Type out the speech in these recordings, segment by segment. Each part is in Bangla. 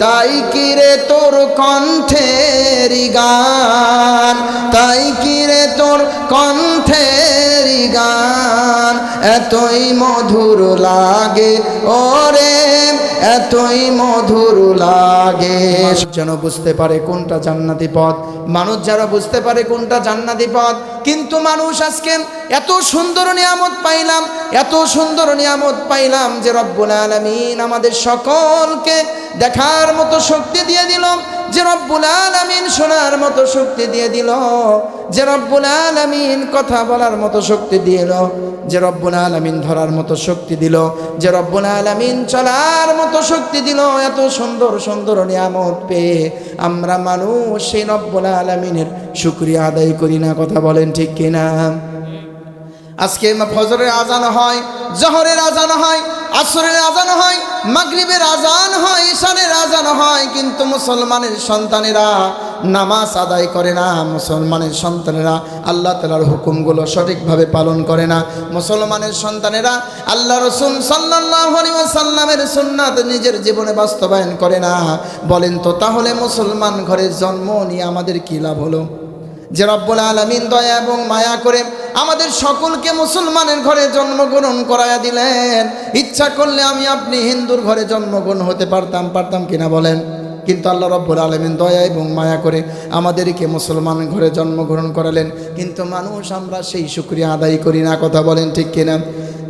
তাই কিরে তোর কণ্ঠের গান? তাই কিরে তোর কণ্ঠের গান? এতই মধুর লাগে, ওরে, এতই মধুর লাগে। যেন বুঝতে পারে কোনটা জান্নাতি পথ, মানুষ যারা বুঝতে পারে কোনটা জান্নাতি পথ কিন্তু মানুষ আজকে এত সুন্দর নিয়ামত পাইলাম, এত সুন্দর নিয়ামত পাইলাম যে রব্বুল আলমিন আমাদের সকলকে দেখার মতো শক্তি দিয়ে দিল, যে রব্বুল আলমিন শোনার মতো শক্তি দিয়ে দিল। যে রব্বুল আলমিন কথা বলার মতো শক্তি দিল, যে রব্বুল আলমিন ধরার মতো শক্তি দিল, যে রব্বুল আলমিন চলার মতো শক্তি দিল, এত সুন্দর সুন্দর নিয়ামত পেয়ে আমরা মানুষ সেই রব্বুল আলমিনের শুক্রিয়া আদায় করি না, কথা বলেন ঠিক কিনা? আজকে ফজরের আজান হয়, জহরের আজান হয় আসরের আজান হয়, মাগরিবের আজান হয়, ঈশানের আজান হয়, কিন্তু মুসলমানের সন্তানেরা নামাজ আদায় করে না। মুসলমানের সন্তানেরা আল্লাহ তালার হুকুমগুলো সঠিকভাবে পালন করে না। মুসলমানের সন্তানেরা আল্লাহ রসুল সাল্লামের সুন্নাত নিজের জীবনে বাস্তবায়ন করে না। বলেন তো, তাহলে মুসলমান ঘরে জন্ম নিয়ে আমাদের কী লাভ হলো? যে রব্বুল আলমিন দয়া এবং মায়া করে আমাদের সকলকে মুসলমানের ঘরে জন্মগ্রহণ করাইয়া দিলেন। ইচ্ছা করলে আমি আপনি হিন্দুর ঘরে জন্মগ্রহণ হতে পারতাম পারতাম কিনা বলেন? কিন্তু আল্লাহ রব্বুল আলমিন দয়া এবং মায়া করে আমাদেরকে মুসলমান ঘরে জন্মগ্রহণ করালেন। কিন্তু মানুষ আমরা সেই শুক্রিয়া আদায় করি না, কথা বলেন ঠিক কিনা?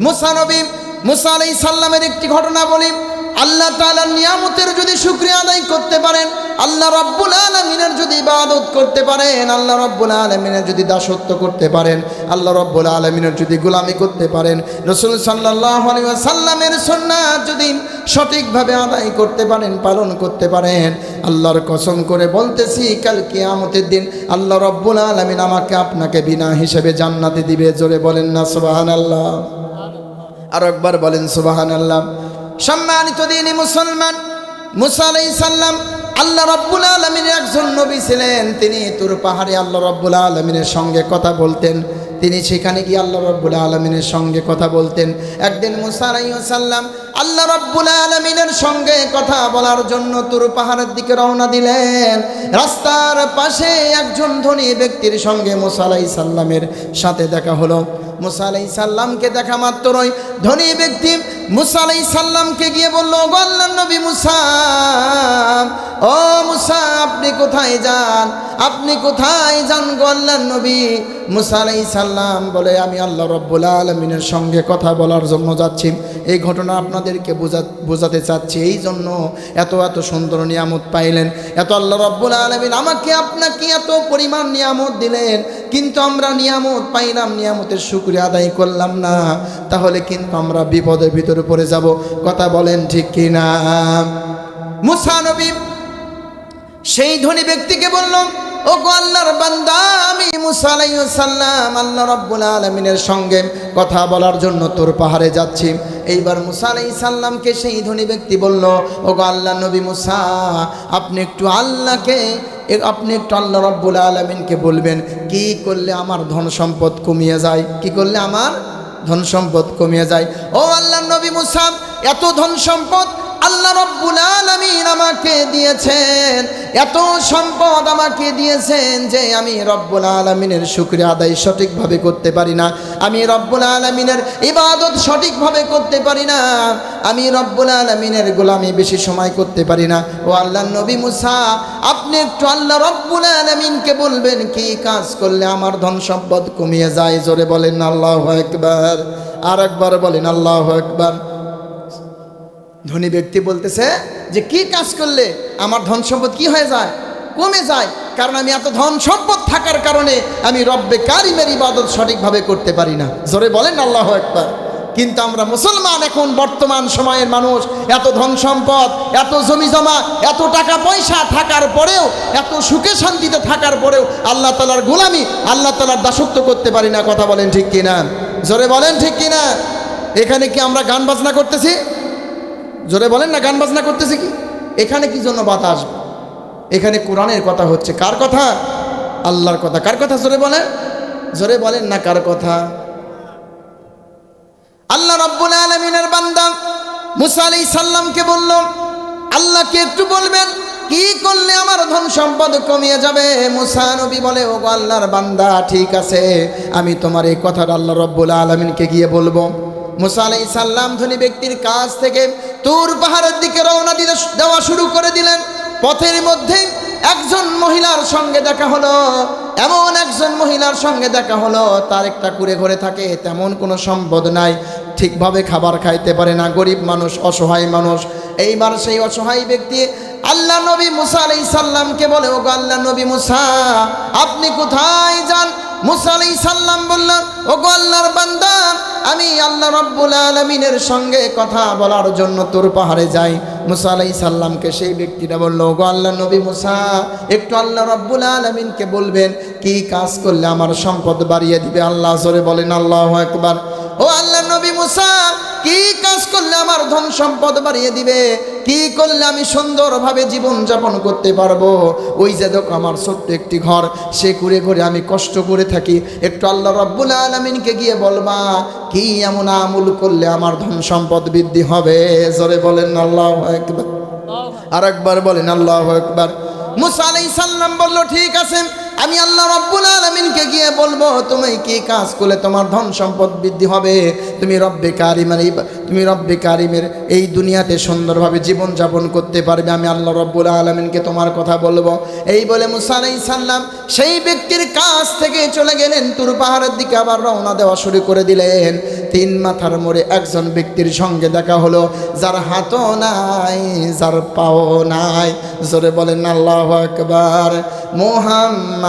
মুসানবী মুসা আলাই সাল্লামের একটি ঘটনা বলি, আল্লাহ তাআলার নিয়ামতের যদি শুক্রিয়া আদায় করতে পারেন, আল্লাহ রব্বুল যদি ইবাদত করতে পারেন, আল্লাহ রব্বুল আলমিনের যদি দাসত্ব করতে পারেন, আল্লাহ রব্বুল আলমিনের যদি গোলামি করতে পারেন, রসুল সাল্লাহ সাল্লামের সন্ন্যাস যদি সঠিকভাবে আদায় করতে পারেন, পালন করতে পারেন, আল্লাহর কসম করে বলতেছি, কাল কিয়ামতের দিন আল্লাহ রব্বুল আলমিন আমাকে আপনাকে বিনা হিসেবে জান্নাতে দিবে, জোরে বলেন না সুবাহান আল্লাহ আর একবার বলেন সুবাহান আল্লাহ সম্মানিত দিনী মুসলমান, মুসা আলাই সাল্লাম আল্লাহ রব্বুল আলমিনের একজন নবী ছিলেন। তিনি তুর পাহাড়ে আল্লাহ রব্বুল আলমিনের সঙ্গে কথা বলতেন। তিনি সেখানে গিয়ে আল্লাহ রব্বুল আলমিনের সঙ্গে কথা বলতেন। একদিন মুসা আলাইসাল্লাম আল্লাহ রব্বুল আলমিনের সঙ্গে কথা বলার জন্য তুর পাহাড়ের দিকে রওনা দিলেন। রাস্তার পাশে একজন ধনী ব্যক্তির সঙ্গে মুসা আলাইসাল্লামের সাথে দেখা হলো। মুসা আলাই সাল্লামকে দেখা মাত্রই ধনী ব্যক্তি মুসা সাল্লামকে গিয়ে বলল "ওগো নবী মুসা কোথায় যান? আপনি কোথায় যান গো আল্লাহর নবী? মুসা আলাই সাল্লাম বলে, আমি আল্লাহ রব্বুল আলমিনের সঙ্গে কথা বলার জন্য যাচ্ছি। এই ঘটনা আপনাদেরকে বোঝা বোঝাতে চাচ্ছি। এই জন্য এত এত সুন্দর নিয়ামত পাইলেন। এত আল্লাহ রব্বুল আলমিন আমাকে আপনাকে এত পরিমাণ নিয়ামত দিলেন। কিন্তু আমরা নিয়ামত পাইলাম, নিয়ামতের শুক্রিয়া আদায় করলাম না। তাহলে কিন্তু আমরা বিপদের ভিতরে পড়ে যাব। কথা বলেন ঠিক কি না মুসা নবী সেই ধনী ব্যক্তিকে বলল ও আল্লাহর বান্দা, আমি মুসা আলাইহিস সালাম, আল্লাহ রাব্বুল আলামিনের সঙ্গে কথা বলার জন্য তোর পাহাড়ে যাচ্ছি। এইবার মুসা সালামকে সেই ধনী ব্যক্তি বলল ও আল্লাহ নবী মুসা, আপনি একটু আল্লাহকে, আপনি একটু আল্লাহ রাব্বুল আলামিনকে বলবেন। কি করলে আমার ধন সম্পদ কমিয়ে যায়? কি করলে আমার ধন সম্পদ কমিয়ে যায়? ও আল্লাহ নবী মুসা, এত ধন সম্পদ আল্লাহ রব্বুল আলমিন আমাকে দিয়েছেন, এত সম্পদ আমাকে দিয়েছেন যে আমি রব্বুল আলমিনের শুক্রিয়া আদায় সঠিকভাবে করতে পারি না। আমি রব্বুল আলমিনের ইবাদত সঠিকভাবে করতে পারি না। আমি রব্বুল আলমিনের গোলামি বেশি সময় করতে পারি না। ও আল্লাহ নবী মুসা, আপনি একটু আল্লাহ রব্বুল আলমিনকে বলবেন, কি কাজ করলে আমার ধন সম্পদ কমিয়ে যায়? জোরে বলেন আল্লাহ একবার আর একবার বলেন আল্লাহ একবার ধনী ব্যক্তি বলতেছে যে, কি কাজ করলে আমার ধন সম্পদ কি হয়ে যায়? কমে যায়? কারণ আমি এত ধন সম্পদ থাকার কারণে আমি রব্বে কারিমের ইবাদত সঠিকভাবে করতে পারি না। জোরে বলেন আল্লাহ একবার কিন্তু আমরা মুসলমান এখন বর্তমান সময়ের মানুষ, এত ধন সম্পদ, এত জমি জমা, এত টাকা পয়সা থাকার পরেও, এত সুখে শান্তিতে থাকার পরেও আল্লাহ তালার গোলামি, আল্লাহ তালার দাসত্ব করতে পারি না, কথা বলেন ঠিক কিনা? জোরে বলেন ঠিক কিনা? এখানে কি আমরা গান বাজনা করতেছি? জোরে বলেন না, গান বাজনা করতেছে কি? এখানে কি জন্য বাতা আসবে? এখানে কোরআনের কথা হচ্ছে, কার কথা? আল্লাহর কথা। কার কথা জোরে বলেন? জোরে বলেন না, কার কথা? আল্লাহ রব্বুল আলমিনের বান্দা মুসা আলাই সাল্লামকে বলল, আল্লাহকে একটু বলবেন, কি করলে আমার ধন সম্পদ কমিয়ে যাবে? মুসা নবী বলে ও আল্লাহর বান্দা, ঠিক আছে, আমি তোমার এই কথাটা আল্লাহ রব্বুল আলমিনকে গিয়ে বলব। মুসা আলাই সাল্লাম ধনী ব্যক্তির কাছ থেকে তুর পাহাড়ের দিকে রওনা দিতে দেওয়া শুরু করে দিলেন। পথের মধ্যেই একজন মহিলার সঙ্গে দেখা হলো। এমন একজন মহিলার সঙ্গে দেখা হলো, তার একটা কুড়ে ঘরে থাকে, তেমন কোনো সম্পদ নাই। ঠিকভাবে খাবার খাইতে পারে না, গরিব মানুষ, অসহায় মানুষ। এইবার সেই অসহায় ব্যক্তি আল্লাহ নবী মুসা আলাই সাল্লামকে বলে ও গো আল্লাহ নবী মুসা, আপনি কোথায় যান? মুসা সাল্লাম বললেন ও গো আল্লাহর বান্দা, আমি আল্লাহ রব্বুল আলমিনের সঙ্গে কথা বলার জন্য তোর পাহাড়ে যাই। মুসা আলাই সাল্লামকে সেই ব্যক্তিটা বলল গো আল্লাহ নবী মুসা, একটু আল্লাহ রব্বুল আলমিনকে বলবেন, কি কাজ করলে আমার সম্পদ বাড়িয়ে দিবে? আল্লাহ জোরে বলেন, আল্লাহ একবার ও আল্লাহ মুসা, কি কাজ করলে আমার ধন সম্পদ বাড়িয়ে দিবে? কি করলে আমি সুন্দরভাবে জীবন যাপন করতে পারব? ওই যে দেখো আমার ছোট্ট একটি ঘর, সে করে করে আমি কষ্ট করে থাকি। একটু আল্লাহ রব্বুল আলমিনকে গিয়ে বলবা কি এমন আমুল করলে আমার ধন সম্পদ বৃদ্ধি হবে? জোরে বলেন, আল্লাহ একবার আর একবার বলেন, আল্লাহ একবার মুসা আলাই সাল্লাম বলল, ঠিক আছে আমি আল্লাহ রব্বুল আলমিনকে গিয়ে বলব, তুমি কি কাজ করলে তোমার ধন সম্পদ বৃদ্ধি হবে? তুমি রব্বে কারিমের এই তুমি রব্বে কারিমের এই দুনিয়াতে সুন্দরভাবে জীবনযাপন করতে পারবে। আমি আল্লাহ রব্বুল আলমিনকে তোমার কথা বলব। এই বলে মুসা আলাই সাল্লাম সেই ব্যক্তির কাছ থেকে চলে গেলেন, তুর পাহাড়ের দিকে আবার রওনা দেওয়া শুরু করে দিলেন। তিন মাথার মোড়ে একজন ব্যক্তির সঙ্গে দেখা হলো, যার হাতও নাই, যার পাও নাই। জোরে বলেন, আল্লাহ আকবার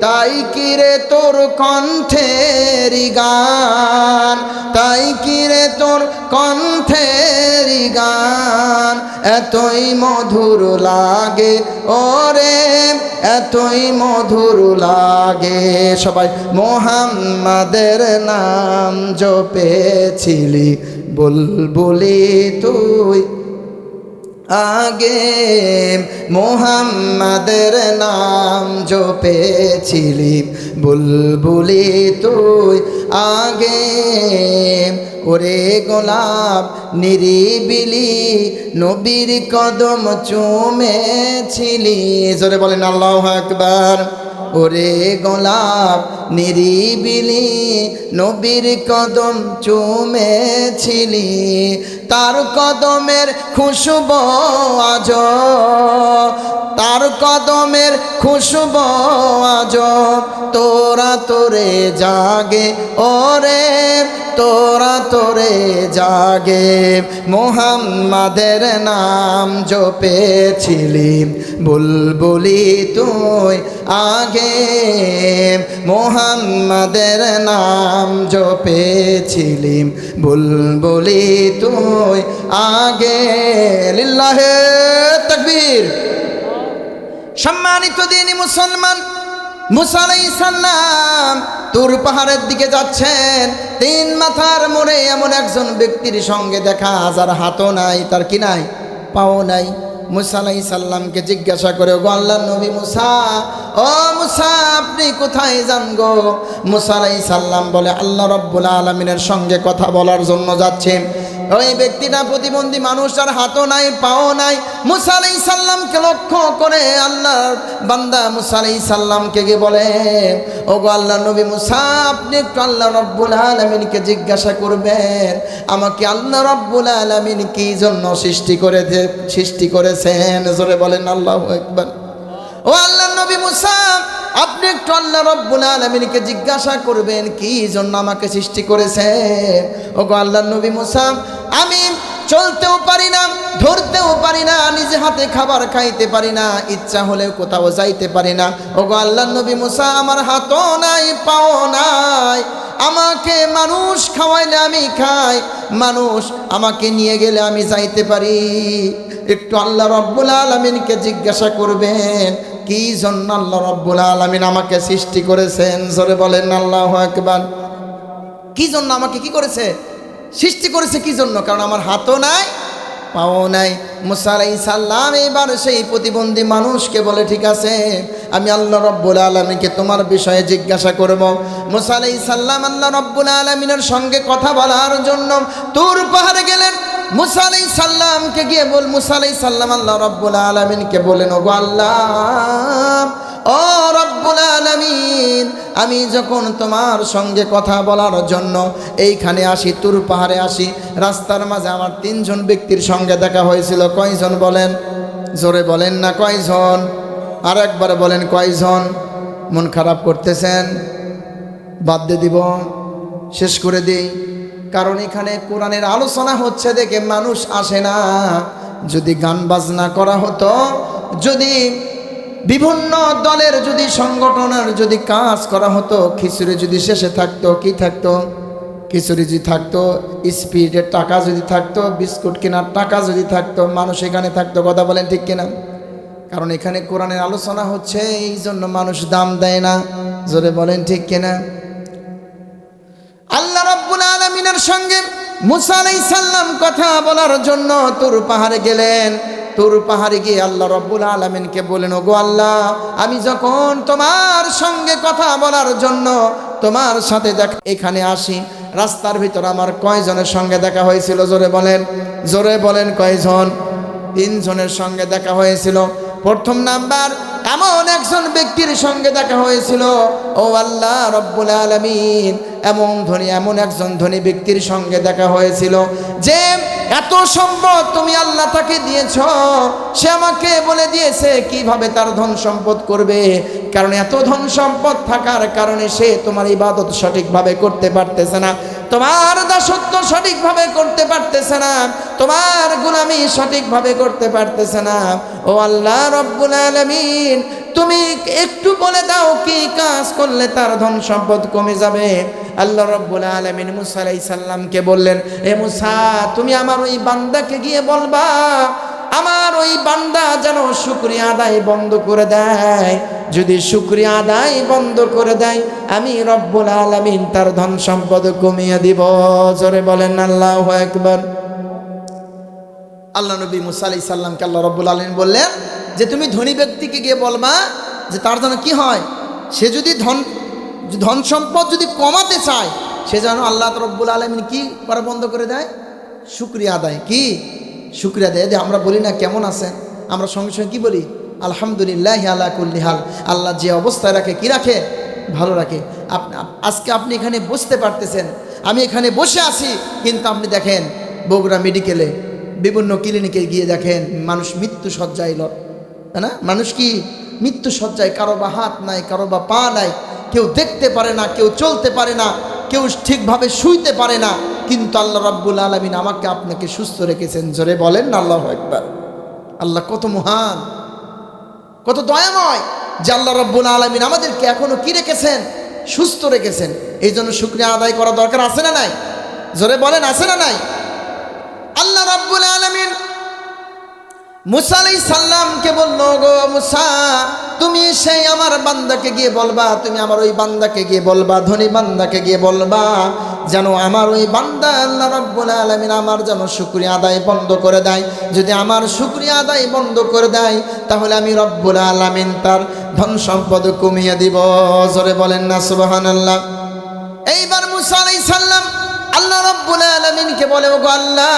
তাই কিরে তোর কণ্ঠের গান? তাই কিরে তোর কণ্ঠের গান? এতই মধুর লাগে, ওরে, এতই মধুর লাগে। সবাই, মোহাম্মদের নাম জপেছিলি, বুলবুলি তুই আগে মোহাম্মদের নাম জপেছিলি। বুলবুলি তুই আগে ওরে গোলাপ নিরিবিলি নবীর কদম চুমেছিলি। জোরে বলেন আল্লাহ একবার ওরে গোলাপ নিরিবিলি নবীর কদম চুমেছিলি, তার কদমের খুশব আজ। তার কদমের খুশব আজ। তোরা তোরে জাগে, ওরে তোরা তোরে জাগে। মোহাম্মদের নাম জপেছিলি। বুলবুলি তুই আগে। মোহাম্মদের নাম জপেছিলি। বুলবুলি তুই আগে। লিল্লাহে তকবীর। সম্মানিত দিনী মুসলমান মুসালাই সাল্লাম তুর পাহাড়ের দিকে যাচ্ছেন। তিন মাথার মোড়ে এমন একজন ব্যক্তির সঙ্গে দেখা, যার হাতও নাই, তার কি নাই? পাও নাই। মুসালাই সাল্লামকে জিজ্ঞাসা করে গো আল্লাহ নবী মুসা, ও মুসা, আপনি কোথায় যান গো? মুসালাই সাল্লাম বলে, আল্লাহ রব্বুল আলমিনের সঙ্গে কথা বলার জন্য যাচ্ছে। ওই ব্যক্তিটা প্রতিবন্ধী মানুষ, আর হাতও নাই, পাও নাই। মুসালাই সাল্লামকে লক্ষ্য করে আল্লাহ বান্দা মুসালাই সাল্লামকে গিয়ে বলে গো আল্লাহ নবী মুসা, আপনি একটু আল্লাহ রব্বুল আলমিনকে জিজ্ঞাসা করবেন, আমাকে আল্লাহ রব্বুল আলমিন কি জন্য সৃষ্টি করে সৃষ্টি করেছেন? জোরে বলেন আল্লাহ একবার ও আল্লাহ নবী মুসা আপনি একটু আল্লাহ রব্বুল আলমিনকে জিজ্ঞাসা করবেন, কি জন্য আমাকে সৃষ্টি করেছে? ও গো আল্লাহ নবী মুসা, আমি চলতেও পারি না, ধরতেও পারি না, নিজে হাতে খাবার খাইতে পারি না, ইচ্ছা হলেও কোথাও যাইতে পারি না। ও গো আল্লাহ নবী মুসা, আমার হাতও নাই, পাও নাই। আমাকে মানুষ খাওয়াইলে আমি খাই, মানুষ আমাকে নিয়ে গেলে আমি যাইতে পারি। একটু আল্লাহ রব্বুল আলমিনকে জিজ্ঞাসা করবেন কি জন্য আল্লাহ রব্বুল আলমিন আমাকে সৃষ্টি করেছেন? জোরে বলেন আল্লাহ একবার কি জন্য আমাকে কি করেছে? সৃষ্টি করেছে কি জন্য? কারণ আমার হাতও নাই, পাও নাই। মুসালাই সাল্লাম এইবার সেই প্রতিবন্ধী মানুষকে বলে, ঠিক আছে, আমি আল্লাহ রব্বুল আলমীকে তোমার বিষয়ে জিজ্ঞাসা করব। মুসালাই সাল্লাম আল্লাহ রব্বুল আলমিনের সঙ্গে কথা বলার জন্য তোর পাহাড়ে গেলেন। মুসালাই সাল্লামকে গিয়ে বল মুসালাই সাল্লাম আল্লাহ রব্বুল আলমিনকে বলেন ও আল্লাহ, ও রব্বুল আলামিন, আমি যখন তোমার সঙ্গে কথা বলার জন্য এইখানে আসি, তুর পাহাড়ে আসি, রাস্তার মাঝে আমার তিনজন ব্যক্তির সঙ্গে দেখা হয়েছিল, কয়জন বলেন? জোরে বলেন না, কয়জন? আর একবার বলেন, কয়জন? মন খারাপ করতেছেন? বাদ দিয়ে দিব, শেষ করে দিই। কারণ এখানে কোরআনের আলোচনা হচ্ছে দেখে মানুষ আসে না। যদি গান বাজনা করা হতো, যদি বিভিন্ন দলের যদি সংগঠনের যদি কাজ করা হতো, খিচুড়ি যদি শেষে থাকতো, কি থাকতো? খিচুড়ি যদি থাকতো স্পিডের টাকা যদি থাকতো, বিস্কুট কেনার টাকা যদি থাকতো, মানুষ এখানে থাকতো, কথা বলেন ঠিক কিনা? কারণ এখানে কোরআনের আলোচনা হচ্ছে, এই জন্য মানুষ দাম দেয় না। জোরে বলেন ঠিক কিনা? সঙ্গে মুসা সাল্লাম কথা বলার জন্য তুর পাহাড়ে গেলেন। তুর পাহাড়ে গিয়ে আল্লাহ রব্বুল আলমিনকে বলেন ও গো আল্লাহ, আমি যখন তোমার সঙ্গে কথা বলার জন্য তোমার সাথে দেখা এখানে আসি। রাস্তার ভিতর আমার কয়জনের সঙ্গে দেখা হয়েছিল, জোরে বলেন। জোরে বলেন কয়জন? তিনজনের সঙ্গে দেখা হয়েছিল। প্রথম নাম্বার এমন একজন ব্যক্তির সঙ্গে দেখা হয়েছিল। ও আল্লাহ রব্বুল আলমিন, এমন ধনী, এমন একজন ধনী ব্যক্তির সঙ্গে দেখা হয়েছিল যে, এত সম্পদ তুমি আল্লাহ তাকে দিয়েছ, সে আমাকে বলে দিয়েছে কীভাবে তার ধন সম্পদ করবে? কারণ এত ধন সম্পদ থাকার কারণে সে তোমার ইবাদত সঠিকভাবে করতে পারতেছে না। তোমার দাসত্ব সঠিকভাবে করতে পারতেছে না, তোমার গুলামি সঠিকভাবে করতে পারতেছে না। ও আল্লাহ রব্বুল আলমিন, তুমি একটু বলে দাও কি কাজ করলে তার ধন সম্পদ কমে যাবে। আল্লাহ রব্বুল আলমিন মুসা আলাই সাল্লামকে বললেন, এ মুসা, তুমি আমার ওই বান্দাকে গিয়ে বলবা আমার ওই বান্দা যেন শুক্রিয়া আদায় বন্ধ করে দেয়। যদি শুক্রিয়া আদায় বন্ধ করে দেয়, আমি রব্বুল আলমিন তার ধন সম্পদ কমিয়ে দিব। জোরে বলেন, আল্লাহ একবার আল্লাহ নবী মুসা আলাই সাল্লামকে আল্লাহ রব্বুল আলমিন বললেন যে, তুমি ধনী ব্যক্তিকে গিয়ে বলবা যে, তার জন্য কি হয়? সে যদি ধন ধন সম্পদ যদি কমাতে চায়, সে যেন আল্লাহ রব্বুল আলমিন কি করা বন্ধ করে দেয়? শুক্রিয়া আদায়। কি? শুক্রিয়া দেয়। যে আমরা বলি না কেমন আছেন? আমরা সঙ্গে সঙ্গে কী বলি? আলহামদুলিল্লাহ আল্লাহ কুল্লিহাল আল্লাহ যে অবস্থায় রাখে, কি রাখে? ভালো রাখে। আজকে আপনি এখানে বসতে পারতেছেন। আমি এখানে বসে আছি, কিন্তু আপনি দেখেন, বগুড়া মেডিকেলে বিভিন্ন ক্লিনিকে গিয়ে দেখেন, মানুষ মৃত্যু সজ্জায় লড় না? মানুষ কি মৃত্যু সজ্জায়? কারও বা হাত নাই, কারও বা পা নাই। কেউ দেখতে পারে না, কেউ চলতে পারে না, কেউ ঠিকভাবে শুইতে পারে না। কিন্তু আল্লাহ রাব্বুল আলমিন আমাকে আপনাকে সুস্থ রেখেছেন। জোরে বলেন আল্লাহ একবার আল্লাহ কত মহান, কত দয়াময় যে আল্লাহ রব্বুল আলমিন আমাদেরকে এখনও কি রেখেছেন? সুস্থ রেখেছেন। এই জন্য শুক্রিয়া আদায় করা দরকার আছে না নাই? জোরে বলেন, আছে না নাই? আল্লাহ রব্বুল আলমিন মুসা আলাই সাল্লামকে বলল গো মুসা, তুমি সেই আমার বান্দাকে গিয়ে বলবা, তুমি আমার ওই বান্দাকে গিয়ে বলবা, ধনী বান্দাকে গিয়ে বলবা যেন আমার ওই বান্দা আল্লাহ রব্বুল আলমিন আমার যেন শুক্রিয়া আদায় বন্ধ করে দেয়। যদি আমার শুক্রিয়া আদায় বন্ধ করে দেয়, তাহলে আমি রব্বুল আলমিন তার ধন সম্পদ কমিয়ে দিব। জোরে বলেন না সুবাহান আল্লাহ এইবার মুসা আলাই সাল্লাম আলমিনকে বলে ওগো আল্লাহ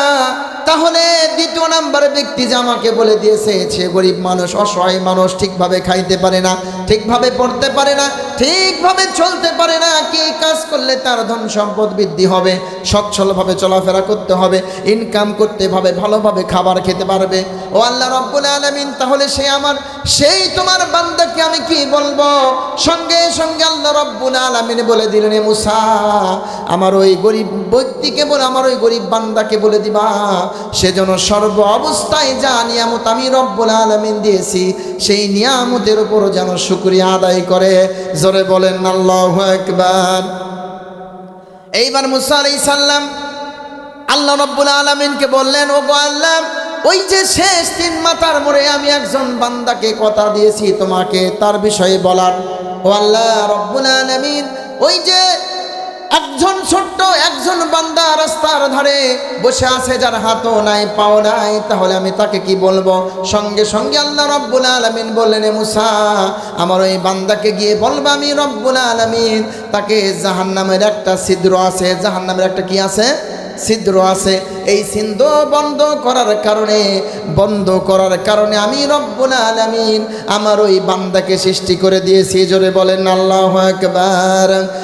তাহলে দ্বিতীয় নাম্বার ব্যক্তি যে আমাকে বলে দিয়েছে, সে গরিব মানুষ, অসহায় মানুষ, ঠিকভাবে খাইতে পারে না, ঠিকভাবে পড়তে পারে না, ঠিকভাবে চলতে পারে না, কি কাজ করলে তার ধন সম্পদ বৃদ্ধি হবে, সচ্ছলভাবে চলাফেরা করতে হবে ইনকাম করতে হবে ভালোভাবে খাবার খেতে পারবে। ও আল্লাহ রব্বুল আলমিন, তাহলে সে আমার, সেই তোমার বান্দাকে আমি কি বলব? সঙ্গে সঙ্গে আল্লাহ রব্বুল আলমিন বলে দিলেন মুসা, আমার ওই গরিব ব্যক্তিকে বলে আমার ওই গরিব বান্দাকে বলে দিবা সেজন্য সর্ব অবস্থায় যা নিয়ামত আমি রব্বুল আলমিন দিয়েছি, সেই নিয়ামতের উপর যেন শুক্রিয়া আদায় করে। জোরে বলেন, আল্লাহ একবার এইবার মুসা আলাই সাল্লাম আল্লাহ রব্বুল আলমিনকে বললেন ও গো আল্লাহ, ওই যে শেষ তিন মাতার মোড়ে আমি একজন বান্দাকে কথা দিয়েছি তোমাকে, তার বিষয়ে বলার। ও আল্লাহ রব্বুল আলামিন, ওই যে একজন ছোট্ট একজন বান্দা রাস্তার ধারে বসে আছে যার হাতও নাই, পাও নাই, তাহলে আমি তাকে কি বলব? সঙ্গে সঙ্গে আল্লাহ রব্বুল আলমিন বললেন, "এ মুসা, আমার ওই বান্দাকে গিয়ে বলব আমি রব্বুল আলমিন। তাকে জাহান্নামের একটা ছিদ্র আছে। জাহান্নামের একটা কি আছে? ছিদ্র আছে। এই সিন্ধ বন্ধ করার কারণে, বন্ধ করার কারণে আমি রব্বুল আলামিন আমার ওই বান্দাকে সৃষ্টি করে দিয়েছি। জোরে বলেন, আল্লাহ একবার